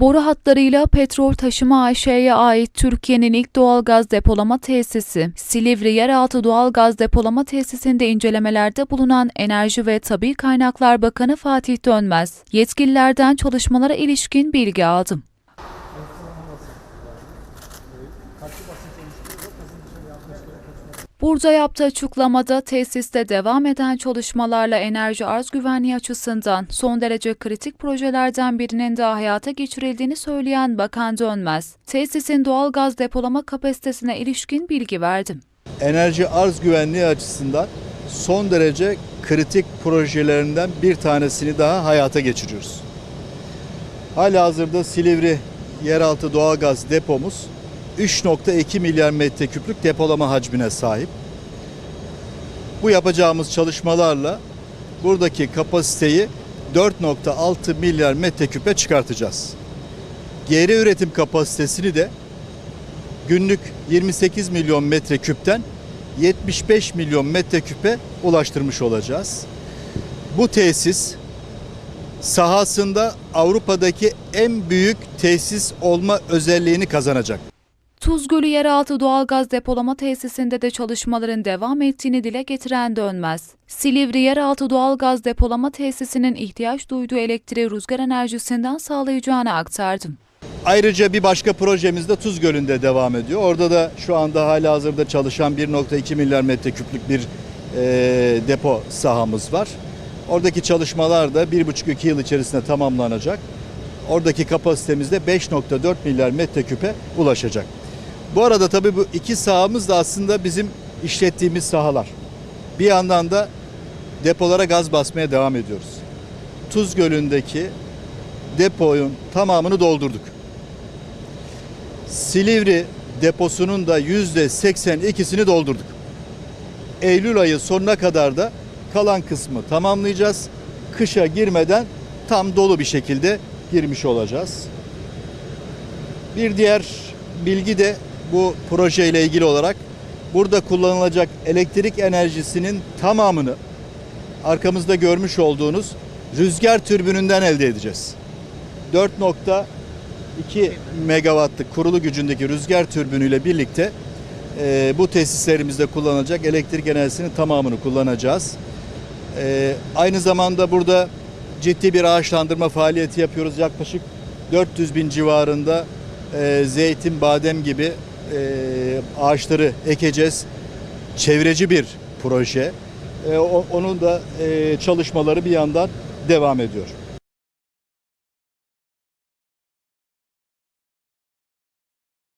Boru hatlarıyla petrol taşıma AŞ'ye ait Türkiye'nin ilk doğalgaz depolama tesisi, Silivri Yeraltı Doğalgaz Depolama Tesisinde incelemelerde bulunan Enerji ve Tabi Kaynaklar Bakanı Fatih Dönmez, yetkililerden çalışmalara ilişkin bilgi aldım. Burada yaptığı açıklamada tesiste devam eden çalışmalarla enerji arz güvenliği açısından son derece kritik projelerden birinin daha hayata geçirildiğini söyleyen Bakan Dönmez, tesisin doğal gaz depolama kapasitesine ilişkin bilgi verdim. enerji arz güvenliği açısından son derece kritik projelerinden bir tanesini daha hayata geçiriyoruz. Halihazırda Silivri yeraltı doğalgaz depomuz 3.2 milyar metreküplük depolama hacmine sahip. Bu yapacağımız çalışmalarla buradaki kapasiteyi 4.6 milyar metreküpe çıkartacağız. Geri üretim kapasitesini de günlük 28 milyon metreküpten 75 milyon metreküpe ulaştırmış olacağız. Bu tesis sahasında Avrupa'daki en büyük tesis olma özelliğini kazanacak. Tuzgölü Yeraltı Doğalgaz Depolama Tesisinde de çalışmaların devam ettiğini dile getiren Dönmez, Silivri Yeraltı Doğalgaz Depolama Tesisinin ihtiyaç duyduğu elektriği rüzgar enerjisinden sağlayacağını aktardım. Ayrıca bir başka projemiz de Tuz Gölü'nde devam ediyor. Orada da şu anda hala hazırda çalışan 1.2 milyar metreküplük bir e, depo sahamız var. Oradaki çalışmalar da 1,5-2 yıl içerisinde tamamlanacak. Oradaki kapasitemiz de 5.4 milyar metreküpe ulaşacak. Bu arada tabii bu iki sahamız da aslında bizim işlettiğimiz sahalar. Bir yandan da depolara gaz basmaya devam ediyoruz. Tuz Gölü'ndeki depoyun tamamını doldurduk. Silivri deposunun da yüzde 82'sini doldurduk. Eylül ayı sonuna kadar da kalan kısmı tamamlayacağız. Kışa girmeden tam dolu bir şekilde girmiş olacağız. Bir diğer bilgi de bu projeyle ilgili olarak burada kullanılacak elektrik enerjisinin tamamını arkamızda görmüş olduğunuz rüzgar türbününden elde edeceğiz. 4.2 megawattlık kurulu gücündeki rüzgar türbünüyle birlikte e, bu tesislerimizde kullanılacak elektrik enerjisinin tamamını kullanacağız. E, aynı zamanda burada ciddi bir ağaçlandırma faaliyeti yapıyoruz. Yaklaşık 400 bin civarında e, zeytin, badem gibi e, ağaçları ekeceğiz. Çevreci bir proje. E, o- onun da e, çalışmaları bir yandan devam ediyor.